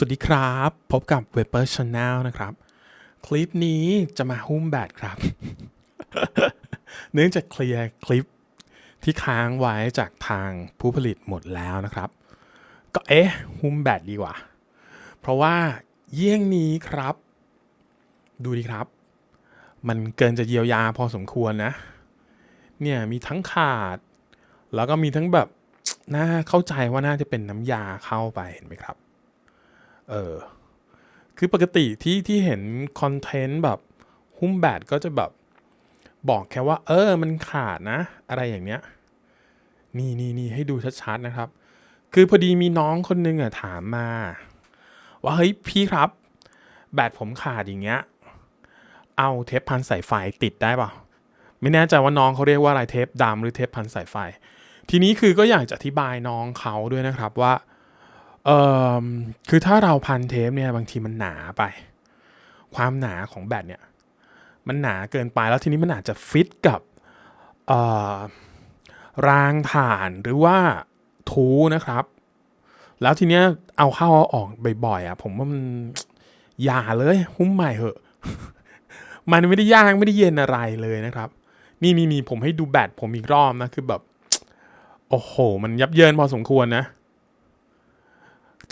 สวัสดีครับ พบกับ w e b e r Channel นะครับ คลิปนี้จะมาหุ้มแบตครับ เนื่องจากเคลียร์คลิปที่ค้างไว้จากทางผู้ผลิตหมดแล้วนะครับ ก็เอ๊ะ หุ้มแบตดีกว่า เพราะว่าเยี่ยงนี้ครับ ดูดีครับ มันเกินจะเยียวยาพอสมควรนะ เนี่ยมีทั้งขาด แล้วก็มีทั้งแบบน่าเข้าใจว่าน่าจะเป็นน้ำยาเข้าไปเห็นไหมครับ เออคือปกติที่ที่เห็นคอนเทนต์แบบหุ้มแบตก็จะแบบบอกแค่ว่า เออมันขาดนะ อะไรอย่างเนี้ย นี่นี่นี่ให้ดูชัดๆนะครับ คือพอดีมีน้องคนนึงอะถามมา ว่าเฮ้ยพี่ครับ แบตผมขาดอย่างเงี้ย เอาเทปพันสายไฟติดได้เปล่าไม่แน่ใจว่าน้องเขาเรียกว่าอะไรเทปดำหรือเทปพันสายไฟ ทีนี้คือก็อยากจะอธิบายน้องเขาด้วยนะครับว่า เอ่อคือถ้าเราพันเทปเนี่ยบางทีมันหนาไป ความหนาของแบตเนี่ย มันหนาเกินไปแล้วทีนี้มันอาจจะฟิตกับเอ่อรางถ่านหรือว่าทูนะครับ แล้วทีเนี้ยเอาเข้าเอาออกบ่อยๆอะ ผมว่ามันอย่าเลยหุ้มใหม่เหอะ มันไม่ได้ย่างไม่ได้เย็นอะไรเลยนะครับ นี่นี่นี่ผมให้ดูแบตผมอีกรอบนะ คือแบบ โอ้โห มันยับเยินพอสมควรนะ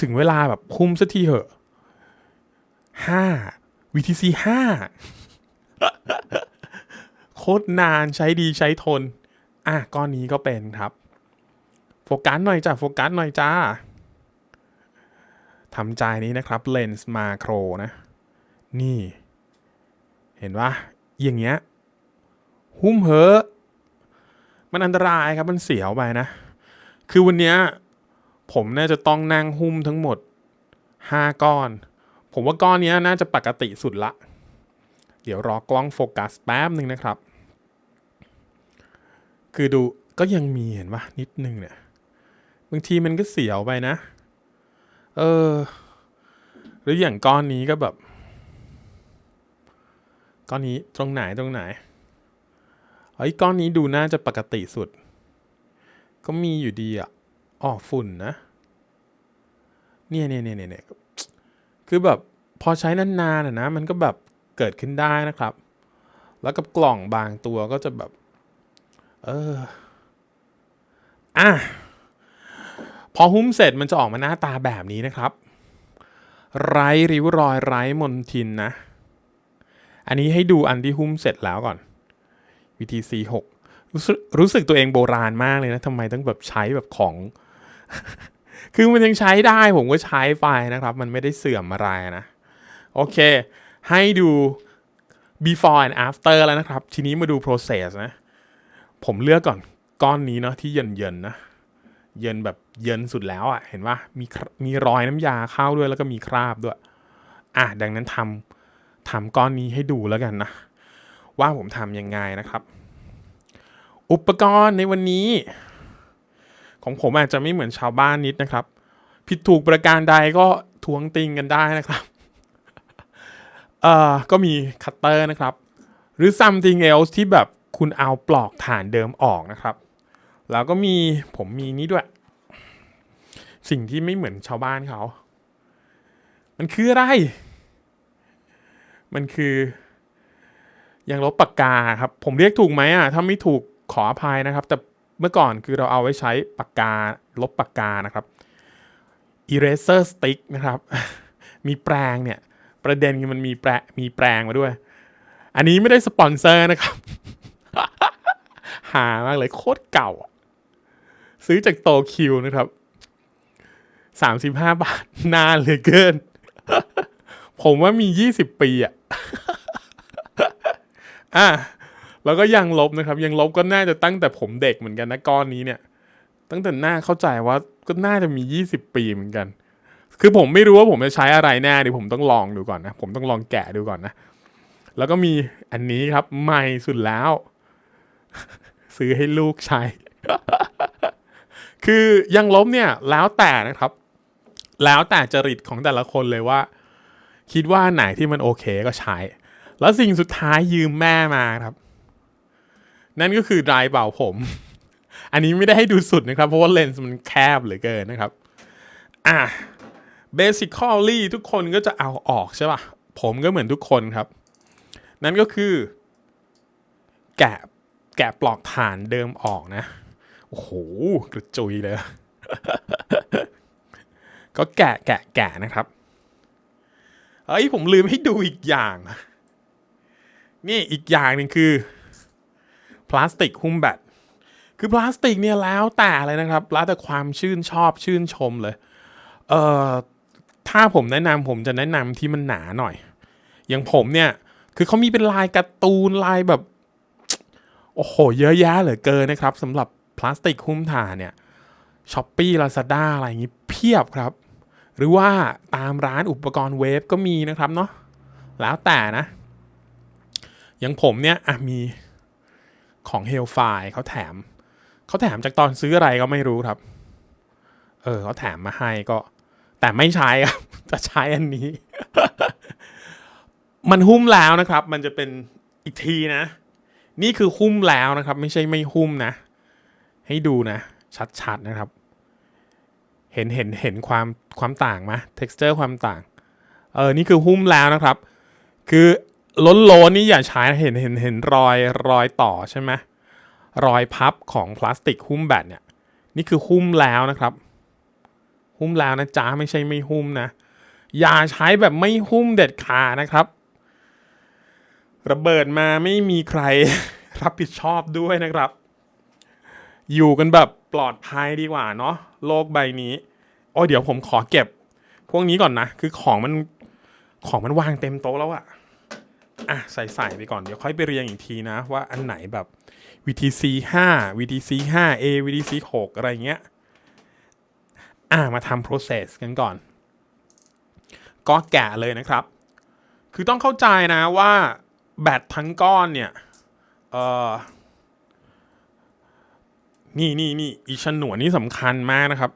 ถึงเวลาแบบคุ้มสักทีเหอะห้า VTC ห้าโคตรนานใช้ดีใช้ทน อะก้อนนี้ก็เป็นครับ โฟกัสหน่อยจ้าโฟกัสหน่อยจ้าทำใจนี้นะครับเลนส์มาโครนะ นี่ เห็นว่าอย่างเงี้ย หุ้มเหอะ มันอันตรายครับมันเสียวไปนะ คือวันเนี้ย ผมน่าจะต้องนั่งหุ้มทั้งหมด 5 ก้อน ผมว่าก้อนนี้น่าจะปกติสุดละ เดี๋ยวรอกล้องโฟกัสแป๊บหนึ่งนะครับ คือดูก็ยังมีเห็นปะนิดนึงเนี่ย บางทีมันก็เสียวไปนะ เออ หรืออย่างก้อนนี้ก็แบบ ก้อนนี้ตรงไหนตรงไหนเฮ้ยก้อนนี้ดูน่าจะปกติสุด ก็มีอยู่ดีอะ ออกฝุ่นนะ เนี่ยเนี่ยเนี่ยเนี่ยคือแบบพอใช้นานๆอะนะ มันก็แบบเกิดขึ้นได้นะครับ แล้วกับกล่องบางตัวก็จะแบบ เออ อะ พอหุ้มเสร็จมันจะออกมาหน้าตาแบบนี้นะครับ ไร้ริ้วรอยไร้มนทินนะ อันนี้ให้ดูอันที่หุ้มเสร็จแล้วก่อน VTC 6รู้สึกรู้สึกตัวเองโบราณมากเลยนะทำไมต้องแบบใช้แบบของ คือมันยังใช้ได้ผมก็ใช้ไปนะครับ มันไม่ได้เสื่อมอะไรนะ โอเค ให้ดู before and after แล้วนะครับ ทีนี้มาดู process นะ ผมเลือกก่อนก้อนนี้เนาะที่เย็นๆนะ เย็นแบบเย็นสุดแล้วอะ่ะ เห็นว่ามีมีรอยน้ำยาเข้าด้วยแล้วก็มีคราบด้วย อะ ดังนั้นทำทำก้อนนี้ให้ดูแล้วกันนะ ว่าผมทำยังไงนะครับ อุปกรณ์ในวันนี้ ของผมอาจจะไม่เหมือนชาวบ้านนิดนะครับ ผิดถูกประการใดก็ทวงติงกันได้นะครับเอ่อก็มีคัตเตอร์นะครับ หรือ something else ที่แบบคุณเอาปลอกฐานเดิมออกนะครับ แล้วก็มีผมมีนี้ด้วย สิ่งที่ไม่เหมือนชาวบ้านเขา มันคืออะไร มันคืออยังลบปากกาครับ ผมเรียกถูกไหมอะ ถ้าไม่ถูกขออภัยนะครับ แต่ เมื่อก่อนคือเราเอาไว้ใช้ปากกาลบปากกานะครับ eraser stick นะครับ มีแปรงเนี่ย ประเด็นคือมันมีแปรมีแปรงมาด้วย อันนี้ไม่ได้สปอนเซอร์นะครับ หามากเลยโคตรเก่า ซื้อจากโตคิวนะครับสามสิบห้าบาท นานเหลือเกิน ผมว่ามียี่สิบปีอะอะ แล้วก็ยังลบนะครับ ยังลบก็น่าจะตั้งแต่ผมเด็กเหมือนกันนะก้อนนี้เนี่ย ตั้งแต่หน้าเข้าใจว่าก็น่าจะมียี่สิบปีเหมือนกัน คือผมไม่รู้ว่าผมจะใช้อะไรแน่เดี๋ยวผมต้องลองดูก่อนนะ ผมต้องลองแกะดูก่อนนะ แล้วก็มีอันนี้ครับใหม่สุดแล้ว ซื้อให้ลูกใช้ คือยังลบเนี่ยแล้วแต่นะครับ แล้วแต่จริตของแต่ละคนเลยว่า คิดว่าไหนที่มันโอเคก็ใช้ แล้วสิ่งสุดท้ายยืมแม่มาครับ นั่นก็คือไดร์เป่าผม อันนี้ไม่ได้ให้ดูสุดนะครับ เพราะว่าเลนส์มันแคบเหลือเกินนะครับ อะเบสิคอลลี่ทุกคนก็จะเอาออกใช่ป่ะ ผมก็เหมือนทุกคนครับ นั่นก็คือ แกะแกะปลอกฐานเดิมออกนะ โอ้โห กระจุยเลย ก็แกะแกะแกะนะครับเฮ้ยผมลืมให้ดูอีกอย่าง นี่อีกอย่างหนึ่งคือ พลาสติกหุ้มแบตคือพลาสติกเนี่ยแล้วแต่เลยนะครับ แล้วแต่ความชื่นชอบชื่นชมเลย เอ่อ ถ้าผมแนะนำผมจะแนะนำที่มันหนาหน่อย อย่างผมเนี่ย คือเขามีเป็นลายการ์ตูนลายแบบ โอ้โห เยอะแยะเหลือเกินนะครับสำหรับพลาสติกหุ้มถ่านเนี่ยช้อปปี้ลาซาด้าอะไรอย่างนี้เพียบครับ หรือว่าตามร้านอุปกรณ์เวฟก็มีนะครับเนาะแล้วแต่นะ อย่างผมเนี่ยอะมี ของเฮลไฟเขาแถมเขาแถมจากตอนซื้ออะไรก็ไม่รู้ครับ เออเขาแถมมาให้ก็ แต่ไม่ใช้ครับ จะใช้อันนี้ มันหุ้มแล้วนะครับ มันจะเป็นอีกทีนะ นี่คือหุ้มแล้วนะครับ ไม่ใช่ไม่หุ้มนะ ให้ดูนะ ชัดๆนะครับ เห็นเห็นเห็นความความต่างไหม texture ความต่าง เออ นี่คือหุ้มแล้วนะครับ คือ ล้นโลนๆนี่อย่าใช้เห็นเห็นเห็นรอยรอยต่อใช่ไหมรอยพับของพลาสติกหุ้มแบตเนี่ย นี่คือหุ้มแล้วนะครับ หุ้มแล้วนะจ๊ะไม่ใช่ไม่หุ้มนะ อย่าใช้แบบไม่หุ้มเด็ดขาดนะครับ ระเบิดมาไม่มีใครรับผิดชอบด้วยนะครับ อยู่กันแบบปลอดภัยดีกว่าเนาะโลกใบนี้โอ้เดี๋ยวผมขอเก็บ พวกนี้ก่อนนะ คือของมันของมันวางเต็มโต๊ะแล้วอะ อะใส่ใส่ไปก่อนเดี๋ยวค่อยไปเรียงอีกทีนะ ว่าอันไหนแบบ VTC 5 VTC 5 A VTC 6 อะไรเงี้ย อะมาทำ process กันก่อน ก็แกะเลยนะครับ คือต้องเข้าใจนะว่าแบตทั้งก้อนเนี่ย เออนี่นี่นี่อีฉนวนนี่สำคัญมากนะครับ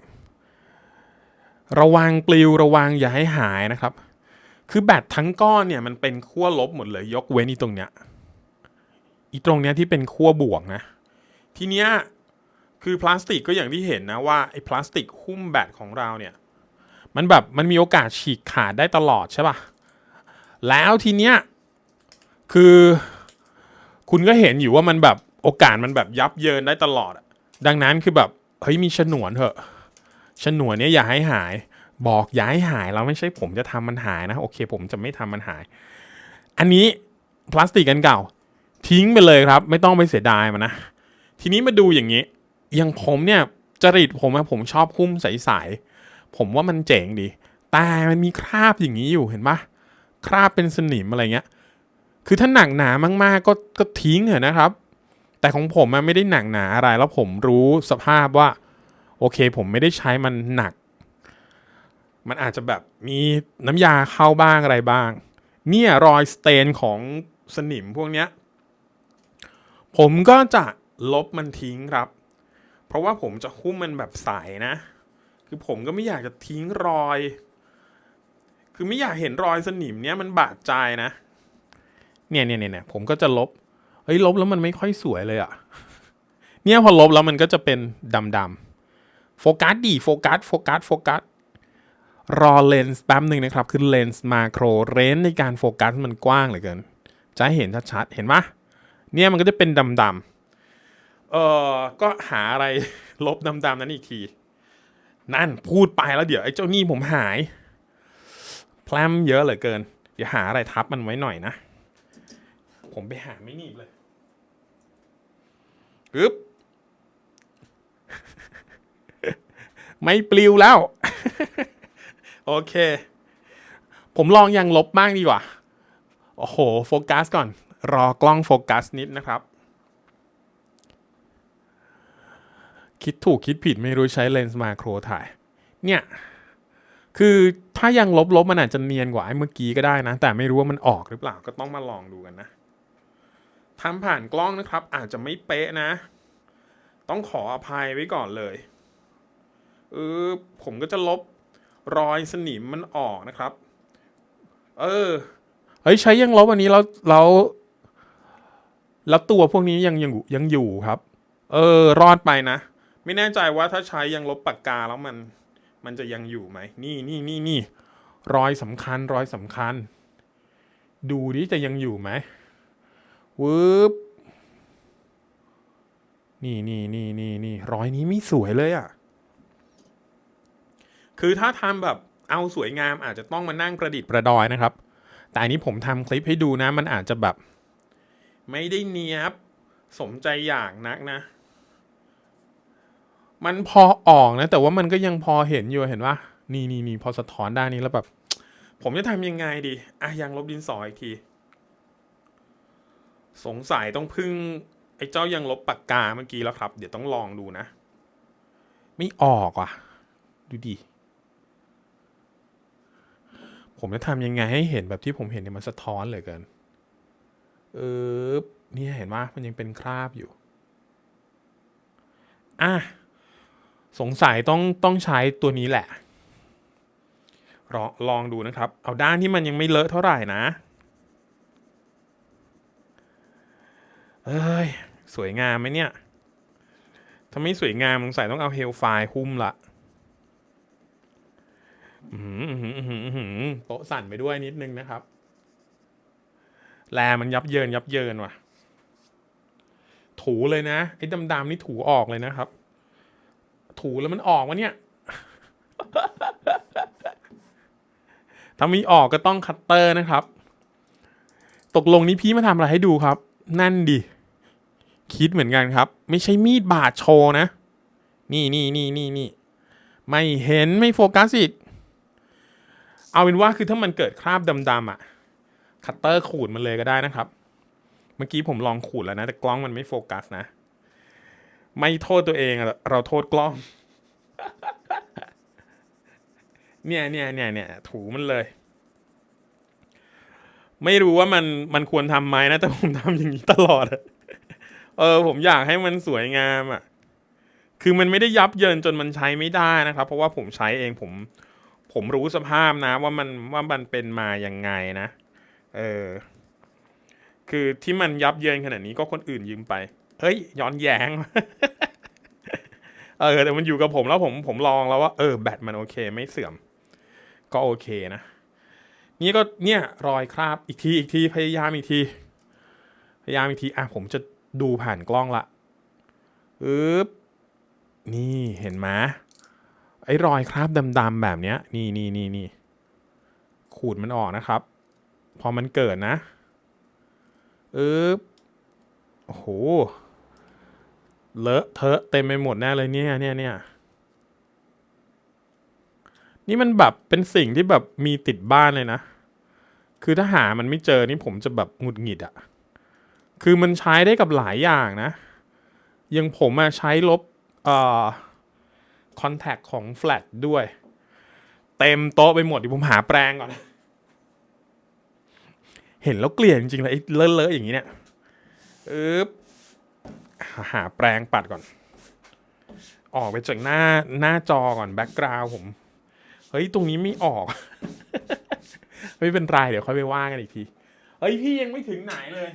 ระวังปลิวระวังอย่าให้หายนะครับ คือแบตทั้งก้อนเนี่ยมันเป็นขั้วลบหมดเลย ยกเว้นอีตรงเนี้ยอีตรงเนี้ยที่เป็นขั้วบวกนะ ทีเนี้ยคือพลาสติกก็อย่างที่เห็นนะว่าไอ้พลาสติกหุ้มแบตของเราเนี่ย มันแบบมันมีโอกาสฉีกขาดได้ตลอดใช่ป่ะ แล้วทีเนี้ยคือ คุณก็เห็นอยู่ว่ามันแบบโอกาสมันแบบยับเยินได้ตลอด ดังนั้นคือแบบเฮ้ยมีฉนวนเถอะฉนวนเนี้ยอย่าให้หาย บอกย่าให้หายแล้วไม่ใช่ผมจะทำมันหายนะ โอเค ผมจะไม่ทำมันหาย อันนี้พลาสติกอันเก่า ทิ้งไปเลยครับ ไม่ต้องไปเสียดายมันนะ ทีนี้มาดูอย่างนี้อย่างผมเนี่ยจริตผมอะผมชอบหุ้มใสๆผมว่ามันเจ๋งดี แต่มันมีคราบอย่างนี้อยู่เห็นปะคราบเป็นสนิมอะไรเงี้ย คือถ้าหนักหนามากๆก็ก็ทิ้งเถอะนะครับ แต่ของผมมันไม่ได้หนักหนาอะไรแล้วผมรู้สภาพว่า โอเค ผมไม่ได้ใช้มันหนัก มันอาจจะแบบมีน้ำยาเข้าบ้างอะไรบ้าง เนี่ยรอยสเตนของสนิมพวกเนี้ย ผมก็จะลบมันทิ้งครับ เพราะว่าผมจะหุ้มมันแบบใสนะ คือผมก็ไม่อยากจะทิ้งรอย คือไม่อยากเห็นรอยสนิมเนี้ยมันบาดใจนะ เนี่ยเนี่ยเนี่ยเนี่ยผมก็จะลบ เฮ้ยลบแล้วมันไม่ค่อยสวยเลยอะ่ะ เนี่ยพอลบแล้วมันก็จะเป็นดำดำโฟกัสดีโฟกัสโฟกัสโฟกัส รอเลนส์แป๊บหนึ่งนะครับ คือเลนส์มาโครเรนในการโฟกัสมันกว้างเหลือเกิน จะเห็นชัดๆ เห็นปะเนี่ยมันก็จะเป็นดำๆ เออก็หาอะไรลบดำๆ นั้นอีกที นั่นพูดไปแล้วเดี๋ยวไอ้เจ้านี่ผมหาย แพลมเยอะเหลือเกิน เดี๋ยวหาอะไรทับมันไว้หน่อยนะ ผมไปหาไม่หนีบเลยอึ๊บไม่ปลิวแล้ว โอเค ผมลองยังลบบ้างดีกว่า โอ้โห โฟกัสก่อน รอกล้องโฟกัสนิดนะครับ คิดถูกคิดผิดไม่รู้ใช้เลนส์มาโครถ่าย เนี่ย คือถ้ายังลบลบมันอาจจะเนียนกว่าไอ้เมื่อกี้ก็ได้นะ แต่ไม่รู้ว่ามันออกหรือเปล่าก็ต้องมาลองดูกันนะทำผ่านกล้องนะครับ อาจจะไม่เป๊ะนะ ต้องขออภัยไว้ก่อนเลยเออผมก็จะลบ รอยสนิมมันออกนะครับ เออเฮ้ยใช้ยังลบอันนี้แล้วแล้วแล้วตัวพวกนี้ยังยังยังอยู่ครับ เออ รอดไปนะ ไม่แน่ใจว่าถ้าใช้ยังลบปากกาแล้วมัน มันจะยังอยู่ไหม นี่นี่นี่นี่รอยสำคัญรอยสำคัญ ดูดิจะยังอยู่ไหมวืบนี่นี่นี่นี่นี่รอยนี้ไม่สวยเลยอะ่ะ คือถ้าทำแบบเอาสวยงามอาจจะต้องมานั่งประดิษฐ์ประดอยนะครับ แต่อันนี้ผมทำคลิปให้ดูนะ มันอาจจะแบบ ไม่ได้เนียบสมใจอยากนักนะ มันพอออกนะ แต่ว่ามันก็ยังพอเห็นอยู่เห็นว่านี่นี่นี่พอสะท้อนด้านนี้แล้วแบบ ผมจะทำยังไงดีอะยังลบดินสออีกที สงสัยต้องพึ่ง ไอ้เจ้ายังลบปากกาเมื่อกี้แล้วครับ เดี๋ยวต้องลองดูนะ ไม่ออกอะ ดูดิ ผมจะทำยังไงให้เห็นแบบที่ผมเห็นเนี่ยมันสะท้อนเหลยเกินเออนี่เห็นว่ามันยังเป็นคราบอยู่ อะ สงสัยต้องต้องใช้ตัวนี้แหละลองลองดูนะครับ เอาด้านที่มันยังไม่เลอะเท่าไหร่นะ เอ้ย สวยงามไหมเนี่ย ถ้าไม่สวยงามสงสัยต้องเอาเฮลไฟล์หุ้มละอื้อหืออื้อหืออื้อหืออื้อหือ โต๊ะสั่นไปด้วยนิดนึงนะครับ แลมันยับเยินยับเยินว่ะ ถูเลยนะไอ้ดำๆนี่ถูออกเลยนะครับ ถูแล้วมันออกวะเนี่ย ถ้ามีออกก็ต้องคัตเตอร์นะครับ ตกลงนี้พี่มาทำอะไรให้ดูครับ นั่นดิ คิดเหมือนกันครับ ไม่ใช่มีดบาดโชว์นะ นี่นี่นี่นี่นี่ไม่เห็นไม่โฟกัสอีก เอาเป็นว่าคือถ้ามันเกิดคราบดำๆอะ คัตเตอร์ขูดมันเลยก็ได้นะครับ เมื่อกี้ผมลองขูดแล้วนะ แต่กล้องมันไม่โฟกัสนะ ไม่โทษตัวเอง เราโทษกล้อง เนี่ยเนี่ยเนี่ยเนี่ยถูมันเลย ไม่รู้ว่ามันมันควรทำไหมนะ แต่ผมทำอย่างนี้ตลอด เออ ผมอยากให้มันสวยงามอะ คือมันไม่ได้ยับเยินจนมันใช้ไม่ได้นะครับ เพราะว่าผมใช้เองผม ผมรู้สภาพนะว่ามันว่ามันเป็นมาอยังไงนะ เออ คือที่มันยับเยินขนาดนี้ก็คนอื่นยืมไป เฮ้ย ย้อนแย้ง เออ แต่มันอยู่กับผมแล้วผมผมลองแล้วว่า เออ แบตมันโอเค ไม่เสื่อม ก็โอเคนะ นี่ก็เนี่ยรอยคราบอีกทีอีกทีพยายามอีกที พยายามอีกที อะผมจะดูผ่านกล้องละอึ๊บนี่เห็นไหม ไอ้รอยคราบดำๆแบบเนี้ย นี่นี่นี่นี่ขูดมันออกนะครับ พอมันเกิดนะเอึ๊บโอ้โห เลอะเทอะเต็มไปหมดแน่เลยเนี่ยเนี่ยเนี่ยนี่มันแบบเป็นสิ่งที่แบบมีติดบ้านเลยนะ คือถ้าหามันไม่เจอนี่ผมจะแบบหงุดหงิดอะคือมันใช้ได้กับหลายอย่างนะ ยังผมอะใช้ลบ เอ่อ คอนแทคของแฟลชด้วย เต็มโต๊ะไปหมดดิผมหาแปรงก่อน เห็นแล้วเกลียดจริงๆเลยเลอะๆอย่างนี้เนี่ยอึ๊บหาแปรงปัดก่อน ออกไปจากหน้าหน้าจอก่อนแบ็กกราวผม เฮ้ย ตรงนี้ไม่ออก ไม่เป็นไร เดี๋ยวค่อยไปว่ากันอีกที เฮ้ย พี่ยังไม่ถึงไหนเลย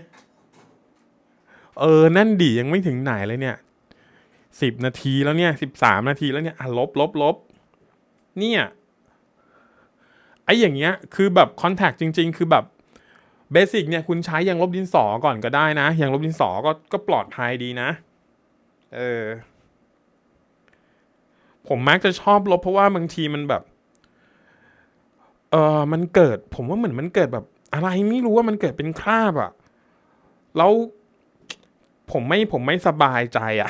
เออ นั่นดียังไม่ถึงไหนเลยเนี่ย สิบนาทีแล้วเนี่ยสิบสามนาทีแล้วเนี่ยอะลบลบลบเนี่ยไอ้อย่างเงี้ยคือแบบคอนแทคจริง ๆ คือแบบเบสิกเนี่ยคุณใช้ยางลบดินสอก่อนก็ได้นะยางลบดินสอก็ก็ปลอดภัยดีนะ เออ ผมมักจะชอบลบเพราะว่าบางทีมันแบบ เออมันเกิด ผมว่าเหมือนมันเกิดแบบ อะไรไม่รู้ว่ามันเกิดเป็นคราบอะแล้ว ผมไม่ผมไม่สบายใจอะ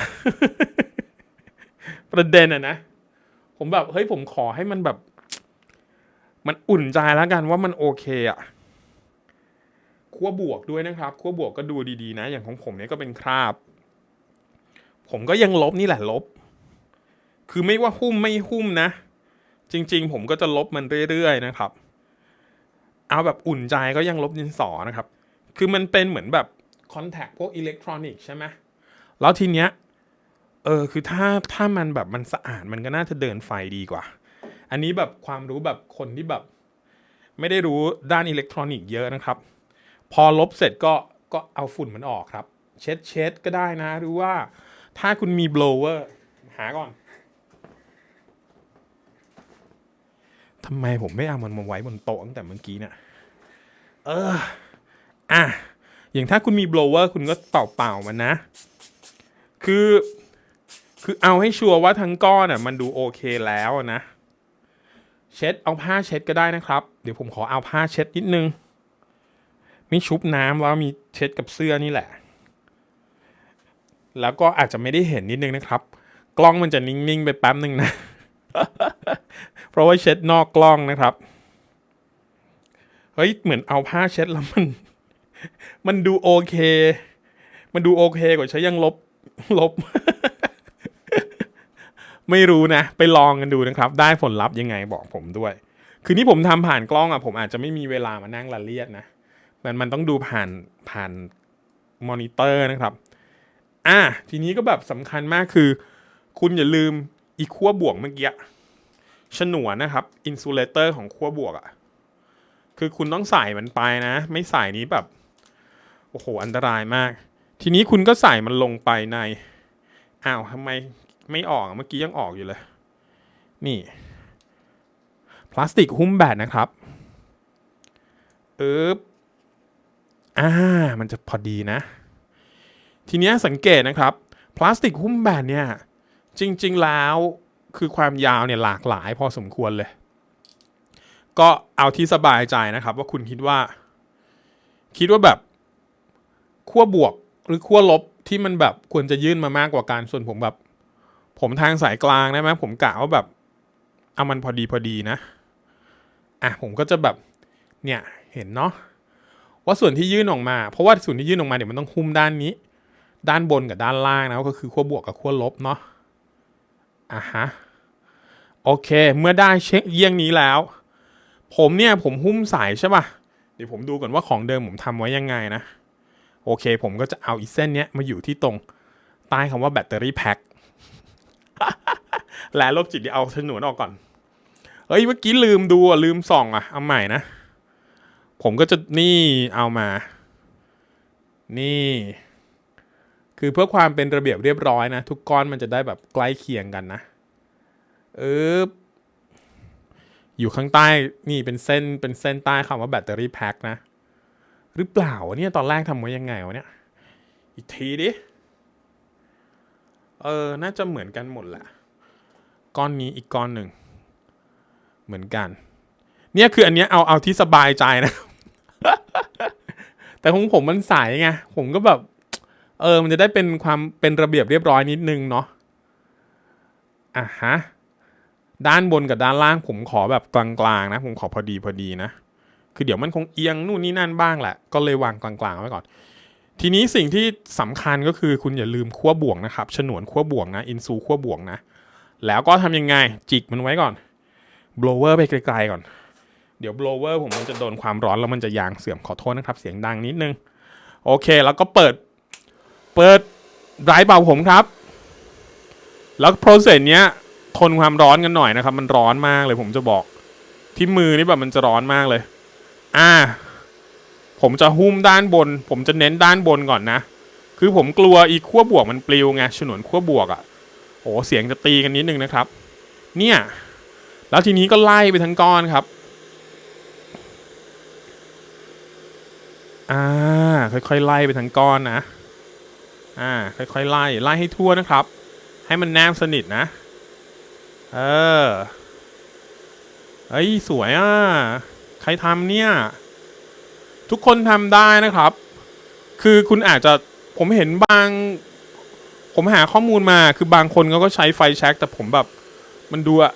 ประเด็นอะนะ ผมแบบเฮ้ยผมขอให้มันแบบ มันอุ่นใจแล้วกันว่ามันโอเคอะขั้วบวกด้วยนะครับขั้วบวกก็ดูดีๆ นะ อย่างของผมเนี่ยก็เป็นคราบ ผมก็ยังลบนี่แหละลบ คือไม่ว่าหุ้มไม่หุ้มนะ จริง ๆ ผมก็จะลบมันเรื่อยๆนะครับ เอาแบบอุ่นใจก็ยังลบดินสอนะครับ คือมันเป็นเหมือนแบบ คอนแทคพวกอิเล็กทรอนิกส์ใช่ไหมแล้วทีเนี้ยเออคือถ้าถ้ามันแบบมันสะอาดมันก็น่าจะเดินไฟดีกว่า อันนี้แบบความรู้แบบคนที่แบบ ไม่ได้รู้ด้านอิเล็กทรอนิกส์เยอะนะครับ พอลบเสร็จก็ก็เอาฝุ่นมันออกครับ เช็ดเช็ดก็ได้นะ หรือว่าถ้าคุณมี blower หาก่อนทำไมผมไม่เอามันมาไว้บนโต๊ะตั้งแต่เมื่อกี้เนี่ยเออ อะ อย่างถ้าคุณมี blower คุณก็เป่าๆมันนะ คือ คือเอาให้ชัวร์ว่าทั้งก้อนอะมันดูโอเคแล้วนะ เช็ดเอาผ้าเช็ดก็ได้นะครับ เดี๋ยวผมขอเอาผ้าเช็ดนิดนึงไม่ชุบน้ำแล้วมีเช็ดกับเสื้อนี่แหละ แล้วก็อาจจะไม่ได้เห็นนิดนึงนะครับ กล้องมันจะนิ่ง ๆ ไปแป๊บหนึ่งนะ เพราะว่าเช็ดนอกกล้องนะครับ เฮ้ย เหมือนเอาผ้าเช็ดแล้วมัน มันดูโอเค มันดูโอเคกว่าใช้ยังลบลบ ไม่รู้นะ ไปลองกันดูนะครับ ได้ผลลัพธ์ยังไงบอกผมด้วย คือนี่ผมทำผ่านกล้องอะผมอาจจะไม่มีเวลามานั่งละเลียดนะมันมันต้องดูผ่านผ่านมอนิเตอร์นะครับ อะทีนี้ก็แบบสำคัญมากคือ คุณอย่าลืมอีขั้วบวกเมื่อกี้ฉนวนนะครับอินซูเลเตอร์ของขั้วบวกอะ่ะ คือคุณต้องใส่มันไปนะ ไม่ใส่นี้แบบ อ้โห อันตรายมาก ทีนี้คุณก็ใส่มันลงไปใน อ้าวทำไมไม่ออกเมื่อกี้ยังออกอยู่เลย นี่ พลาสติกหุ้มแบตนะครับเอ๊บอ่า มันจะพอดีนะ ทีนี้สังเกตนะครับ พลาสติกหุ้มแบนเนี่ย จริง ๆ แล้วคือความยาวเนี่ยหลากหลายพอสมควรเลย ก็เอาที่สบายใจนะครับ ว่าคุณคิดว่า คิดว่าแบบ ขั้วบวกหรือขั้วลบที่มันแบบควรจะยื่นมามากกว่ากันส่วนผมแบบ ผมทางสายกลางได้ไหมผมกะว่าแบบเอามันพอดีพอดีนะ อะผมก็จะแบบเนี่ยเห็นเนาะว่าส่วนที่ยื่นออกมา เพราะว่าส่วนที่ยื่นออกมาเดี๋ยวมันต้องหุ้มด้านนี้ ด้านบนกับด้านล่างนะก็คือขั้วบวกกับขั้วลบเนาะอะฮะโอเค เมื่อได้เช็คเยี่ยงนี้แล้ว ผมเนี่ยผมหุ้มสายใช่ป่ะเดี๋ยวผมดูก่อนว่าของเดิมผมทำไว้ยังไงนะ โอเค ผมก็จะเอาอีเส้นเนี้ยมาอยู่ที่ตรงใต้คำว่าแบตเตอรี่แพ็คและโรคจิตเดี๋ยวเอาฉนวนออกก่อนเฮ้ยเมื่อกี้ลืมดูอะลืมส่องอะเอาใหม่นะ ผมก็จะนี่เอามา นี่ คือเพื่อความเป็นระเบียบเรียบร้อยนะ ทุกก้อนมันจะได้แบบใกล้เคียงกันนะ เอออยู่ข้างใต้นี่เป็นเส้นเป็นเส้นใต้คำว่าแบตเตอรี่แพ็คนะ หรือเปล่าเนี่ยตอนแรกทำไว้ยังไงวะเนี่ย อีกทีดิ เออ น่าจะเหมือนกันหมดแหละก้อนนี้อีกก้อนหนึ่ง เหมือนกัน เนี่ยคืออันเนี้ยเอาเอาที่สบายใจนะ แต่ของผมมันใสไง ผมก็แบบ เออ มันจะได้เป็นความเป็นระเบียบเรียบร้อยนิดนึงเนาะ อะฮะ ด้านบนกับด้านล่างผมขอแบบกลางๆนะ ผมขอพอดีพอดีนะ คือเดี๋ยวมันคงเอียงนู่นนี่นั่นบ้างแหละ ก็เลยวางกลางๆไว้ก่อน ทีนี้สิ่งที่สำคัญก็คือคุณอย่าลืมขั้วบวกนะครับฉนวนขั้วบวกนะอินซูขั้วบวกนะ แล้วก็ทำยังไงจิกมันไว้ก่อน blower ไปไกลๆก่อน เดี๋ยว blower ผมมันจะโดนความร้อนแล้วมันจะยางเสื่อมขอโทษนะครับ เสียงดังนิดนึง โอเค แล้วก็เปิด เปิดไดรฟ์เป่าผมครับ แล้ว process เนี้ยทนความร้อนกันหน่อยนะครับ มันร้อนมากเลยผมจะบอกที่มือนี่แบบมันจะร้อนมากเลย อ่า ผมจะหุ้มด้านบน ผมจะเน้นด้านบนก่อนนะ คือผมกลัวอีขั้วบวกมันปลิวไงฉนวนขั้วบวกอะ่ะโอ้เสียงจะตีกันนิดนึงนะครับ เนี่ย แล้วทีนี้ก็ไล่ไปทั้งก้อนครับ อ่า ค่อยๆไล่ไปทั้งก้อนนะ อ่า ค่อยๆไล่ ไล่ให้ทั่วนะครับ ให้มันแนบสนิทนะ เออ เฮ้ย สวยอะ ครทำเนี่ย ทุกคนทำได้นะครับ คือคุณอาจจะผมเห็นบาง ผมหาข้อมูลมา คือบางคนเขาก็ใช้ไฟแช็กแต่ผมแบบ มันดูอะ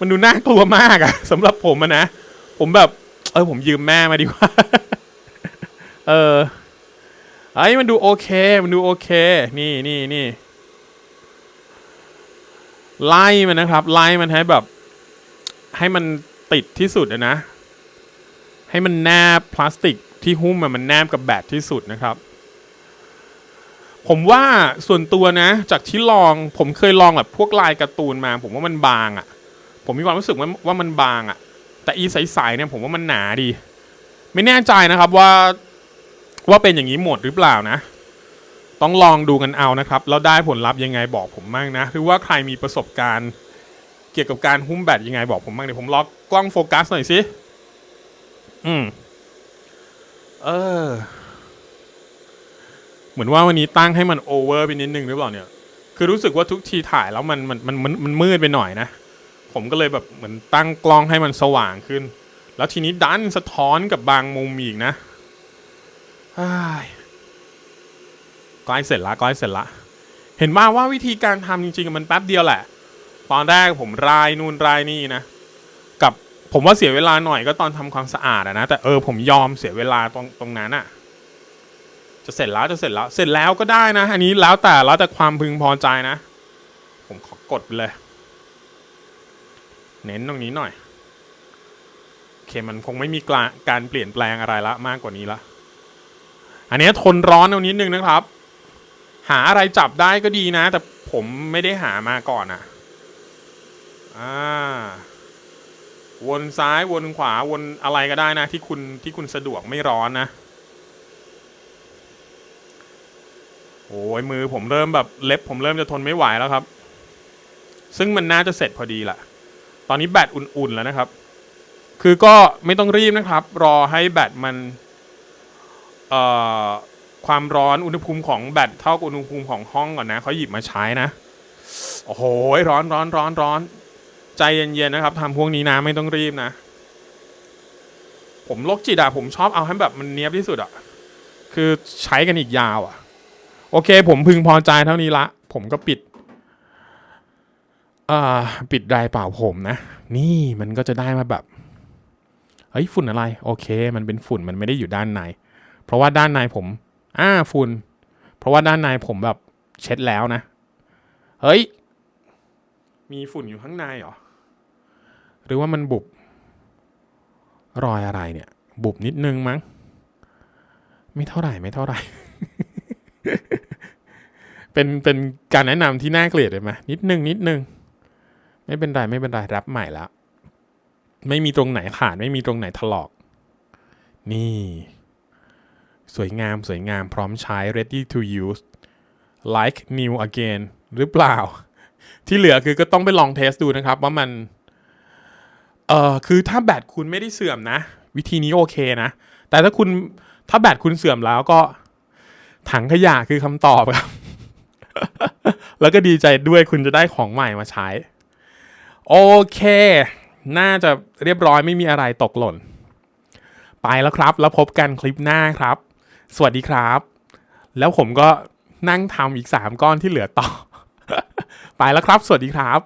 มันดูน่ากลัวมากอะสำหรับผมนะ ผมแบบ เออ ผมยืมแม่มาดีกว่า เออไอ้มันดูโอเค มันดูโอเค นี่นี่นี่ไล่มันนะครับ ไล่มันให้แบบ ให้มันติดที่สุดอะนะ ให้มันแนบพลาสติกที่หุ้มมันแนบกับแบตที่สุดนะครับ ผมว่าส่วนตัวนะ จากที่ลองผมเคยลองแบบพวกลายการ์ตูนมา ผมว่ามันบางอะ่ะ ผมมีความรู้สึกว่าว่ามันบางอะ่ะ แต่อีใสๆเนี่ยผมว่ามันหนาดี ไม่แน่ใจนะครับว่าว่าเป็นอย่างนี้หมดหรือเปล่านะ ต้องลองดูกันเอานะครับ แล้วได้ผลลัพธ์ยังไงบอกผมมั่งนะ หรือว่าใครมีประสบการณ์ เกี่ยวกับการหุ้มแบตยังไงบอกผมบ้างเดี๋ยวผมล็อกกล้องโฟกัสหน่อยสิ อืม เออ เหมือนว่าวันนี้ตั้งให้มันโอเวอร์ไปนิดนึงหรือเปล่าเนี่ย คือรู้สึกว่าทุกทีถ่ายแล้วมันมันมันมันมันมืดไปหน่อยนะ ผมก็เลยแบบเหมือนตั้งกล้องให้มันสว่างขึ้น แล้วทีนี้ดันสะท้อนกับบางมุมอีกนะใกล้เสร็จละใกล้เสร็จละ เห็นมาว่าวิธีการทำจริงๆมันแป๊บเดียวแหละ ตอนแรกผมรายนู่นรายนี่นะ ผมว่าเสียเวลาหน่อยก็ตอนทำความสะอาดอะนะ แต่เออผมยอมเสียเวลาตรงตรงนั้นอะจะเสร็จแล้วจะเสร็จแล้ว เสร็จแล้วก็ได้นะ อันนี้แล้วแต่แล้วแต่ความพึงพอใจนะ ผมขอกดไปเลย เน้นตรงนี้หน่อยโอเคมันคงไม่มีการเปลี่ยนแปลงอะไรละมากกว่านี้ละอันนี้ทนร้อนเอานิดนึงนะครับ หาอะไรจับได้ก็ดีนะ แต่ผมไม่ได้หามาก่อนอะอ่า วนซ้ายวนขวาวนอะไรก็ได้นะ ที่คุณที่คุณสะดวกไม่ร้อนนะ โอ้ยมือผมเริ่มแบบเล็บผมเริ่มจะทนไม่ไหวแล้วครับ ซึ่งมันน่าจะเสร็จพอดีแหละตอนนี้แบตอุ่นๆแล้วนะครับ คือก็ไม่ต้องรีบนะครับ รอให้แบตมันเอ่อความร้อนอุณหภูมิของแบตเท่ากับอุณหภูมิของห้องก่อนนะเขาหยิบมาใช้นะ โอ้โหร้อนร้อนร้อนร้อน ใจเย็นๆนะครับทำพวกนี้นะไม่ต้องรีบนะ ผมโรคจิตอะผมชอบเอาให้แบบมันเนี้ยบที่สุดอะคือใช้กันอีกยาวอะโอเค ผมพึงพอใจเท่านี้ละ ผมก็ปิดอ่าปิดไดร์เปล่าผมนะ นี่มันก็จะได้มาแบบเฮ้ยฝุ่นอะไร โอเค มันเป็นฝุ่นมันไม่ได้อยู่ด้านใน เพราะว่าด้านในผม อ่าฝุ่นเพราะว่าด้านในผมแบบเช็ดแล้วนะ เฮ้ย มีฝุ่นอยู่ข้างในเหรอ หรือว่ามันบุบรอยอะไรเนี่ย บุบนิดนึงมั้ง ไม่เท่าไหร่ไม่เท่าไหร่ เป็นเป็นการแนะนำที่น่าเกลียดเลยไหมนิดนึงนิดนึง ไม่เป็นไรไม่เป็นไรรับใหม่แล้วไม่มีตรงไหนขาดไม่มีตรงไหนถลอก นี่ สวยงามสวยงามพร้อมใช้ ready to use like new again หรือเปล่า ที่เหลือคือก็ต้องไปลองเทสดูนะครับ ว่ามัน เอ่อคือถ้าแบตคุณไม่ได้เสื่อมนะ วิธีนี้โอเคนะ แต่ถ้าคุณถ้าแบตคุณเสื่อมแล้วก็ถังขยะคือคำตอบครับ แล้วก็ดีใจด้วยคุณจะได้ของใหม่มาใช้ โอเค น่าจะเรียบร้อยไม่มีอะไรตกหล่น ไปแล้วครับ แล้วพบกันคลิปหน้าครับ สวัสดีครับ แล้วผมก็นั่งทำอีกสามก้อนที่เหลือต่อ ไปแล้วครับ สวัสดีครับ